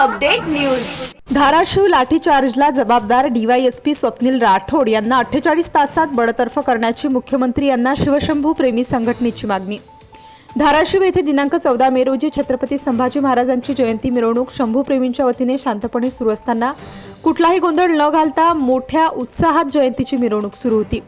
News. Dharashiv लाठीचार्जला जबाबदार DySP Swapnil Rathod यांना अठ्ठेचाळीस तासात बडतर्फ करण्याची मुख्यमंत्री यांना शिवशंभू प्रेमी संघटनेची मागणी. धाराशिव येथे दिनांक चौदा मे रोजी छत्रपती संभाजी महाराजांची जयंती मिरवणूक शंभूप्रेमींच्या वतीने शांतपणे सुरू असताना कुठलाही गोंधळ न घालता मोठ्या उत्साहात जयंतीची मिरवणूक सुरू होती.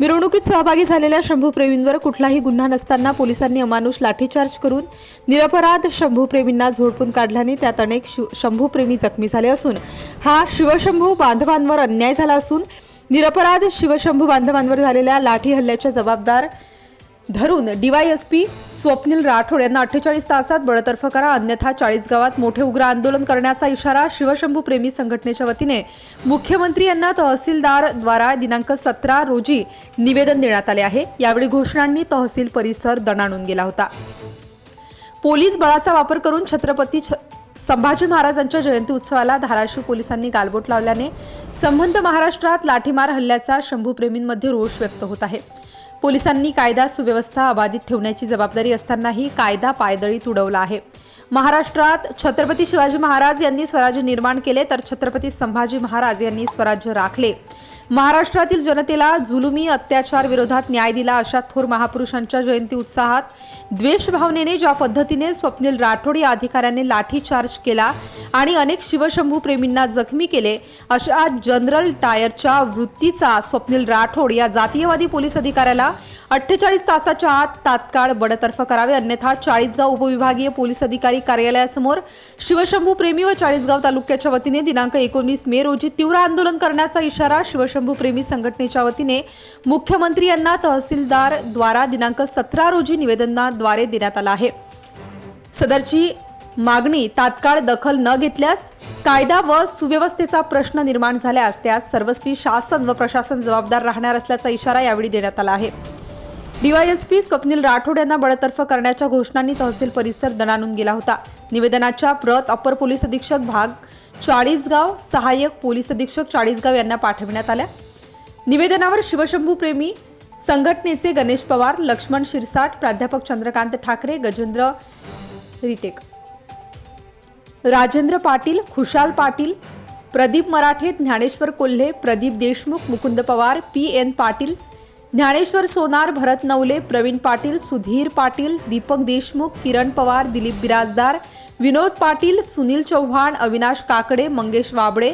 मिरवणुकीत सहभागी झालेल्या शंभूप्रेमींवर कुठलाही गुन्हा नसताना पोलिसांनी अमानुष लाठीचार्ज करून निरपराध शंभूप्रेमींना झोडपून काढल्याने त्यात अनेक शिव- शंभूप्रेमी जखमी झाले असून हा शिवशंभू बांधवांवर अन्याय झाला असून निरपराध शिवशंभू बांधवांवर झालेल्या लाठी हल्ल्याच्या जबाबदार धरून डीवायएसपी स्वप्नील राठोड यांना अठ्ठेचाळीस तासात बडतर्फ करा अन्यथा चाळीस गावात मोठे उग्र आंदोलन करण्याचा इशारा शिवशंभू प्रेमी संघटनेच्या वतीने मुख्यमंत्री यांना तहसीलदार द्वारा दिनांक सतरा रोजी निवेदन देण्यात आले आहे. यावेळी घोषणांनी तहसील परिसर दणाणून गेला होता. पोलीस बळाचा वापर करून छत्रपती छ- संभाजी महाराजांच्या जयंती उत्सवाला धाराशिव पोलिसांनी गालबोट लावल्याने संबंध महाराष्ट्रात लाठीमार हल्ल्याचा शंभूप्रेमींमध्ये रोष व्यक्त होत आहे. पोलिसांनी कायदा सुव्यवस्था अबाधित ठेवण्याची जबाबदारी असतानाही कायदा पायदळीत उडवला आहे. महाराष्ट्रात छत्रपती शिवाजी महाराज यांनी स्वराज्य निर्माण केले तर छत्रपती संभाजी महाराज यांनी स्वराज्य राखले. महाराष्ट्रातील जनतेला जुलुमी अत्याचार विरोधात न्याय दिला अशा थोर महापुरुषांच्या जयंती उत्साहात द्वेष भावनेने ज्या पद्धतीने स्वप्नील राठोड या अधिकाऱ्याने लाठीचार्ज केला आणि अनेक शिवशंभू प्रेमींना जखमी केले अशा जनरल टायरच्या वृत्तीचा स्वप्नील राठोड या जातीयवादी पोलीस अधिकाऱ्याला अठ्ठेचाळीस तासाच्या आत तात्काळ बडतर्फ करावे अन्यथा चाळीसगाव उपविभागीय पोलीस अधिकारी कार्यालयासमोर शिवशंभू प्रेमी व चाळीसगाव तालुक्याच्या वतीने दिनांक एकोणीस मे रोजी तीव्र आंदोलन करण्याचा इशारा शिवशंभू प्रेमी संघटनेच्या वतीने मुख्यमंत्री यांना तहसीलदार द्वारा दिनांक सतरा रोजी निवेदनाद्वारे देण्यात आला आहे. सदरची मागणी तात्काळ दखल न घेतल्यास कायदा व सुव्यवस्थेचा प्रश्न निर्माण झाल्यास त्यास सर्वस्वी शासन व प्रशासन जबाबदार राहणार असल्याचा इशारा यावेळी देण्यात आला आहे. डीवायएसपी स्वप्नील राठोड यांना बडतर्फ करण्याच्या घोषणांनी तहसील परिसर दणाणून गेला होता. निवेदनाच्या प्रत अपर पोलीस अधीक्षक भाग चाळीसगाव सहाय्यक पोलीस अधीक्षक चाळीसगाव यांना पाठविण्यात आल्या. निवेदनावर शिवशंभू प्रेमी संघटनेचे गणेश पवार लक्ष्मण शिरसाट प्राध्यापक Chandrakant Thackeray Gajendra retake Rajendra Patil Khushal Patil Pradeep Marathe Dnyaneshwar Kolhe Pradeep Deshmukh Mukund Pawar P N Patil Dnyaneshwar Sonar Bharat Navale Pravin Patil Sudhir Patil Deepak Deshmukh Kiran Pawar Dilip Birajdar Vinod Patil Sunil Chavan Avinash Kakade Mangesh Wabde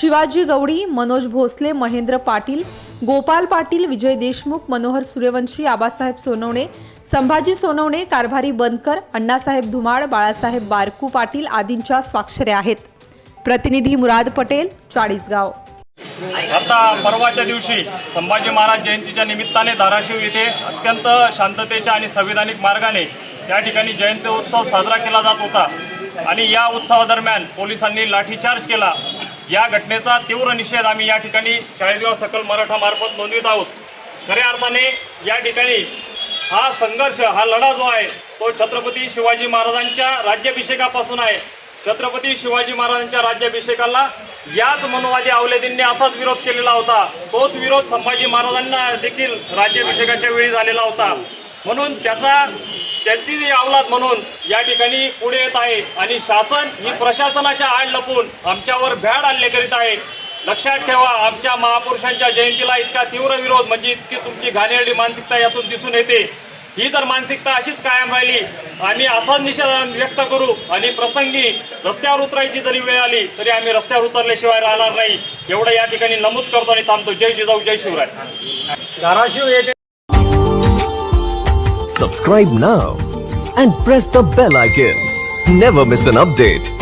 Shivaji Gawdi Manoj Bhosale Mahendra Patil Gopal Patil Vijay Deshmukh Manohar Suryavanshi Abasaheb Sonawane Sambhaji Sonawane Karbhari Bankar Annasaheb Dhumal Balasaheb Barku Patil आदींच्या स्वाक्षऱ्या आहेत. प्रतिनिधी मुराद पटेल चाळीसगाव. आता परवाच्या दिवशी संभाजी महाराज जयंतीच्या निमित्ताने धाराशिव येथे अत्यंत शांततेच्या आणि संविधानिक मार्गाने त्या ठिकाणी जयंती उत्सव साजरा केला जात होता. आणि या उत्सवादरम्यान पोलिसांनी लाठीचार्ज केला. या घटनेचा तीव्र निषेध आम्ही या ठिकाणी चाळीसगाव सकल मराठा मार्फत नोंदवित आहोत. खऱ्या अर्थाने या ठिकाणी हा संघर्ष हा लढा जो आहे तो छत्रपती शिवाजी महाराजांच्या राज्याभिषेकापासून आहे. छत्रपती शिवाजी महाराजांच्या राज्याभिषेकाला याच मनोवादी अवलेदींनी असाच विरोध केलेला होता. तोच विरोध संभाजी महाराजांना देखील राज्याभिषेकाच्या वेळी झालेला होता. म्हणून त्याचा त्यांची अवलाद म्हणून या ठिकाणी पुढे येत आहे आणि शासन ही प्रशासनाच्या आड लपून आमच्यावर भ्याड हल्ले करीत आहे. लक्षात ठेवा आमच्या महापुरुषांच्या जयंतीला इतका तीव्र विरोध म्हणजे इतकी तुमची घाणेरडी मानसिकता यातून दिसून येते. ही जर मानसिकता अशीच कायम राहिली आम्ही असा निषेध व्यक्त करू आणि प्रसंगी रस्त्यावर उतरायची जरी वेळ आली तरी आम्ही रस्त्यावर उतरल्याशिवाय राहणार नाही. एवढं या ठिकाणी नमूद करतो आणि थांबतो. जय जिजाऊ जय शिवराय. धाराशिव येथे subscribe now and press the bell icon never miss an update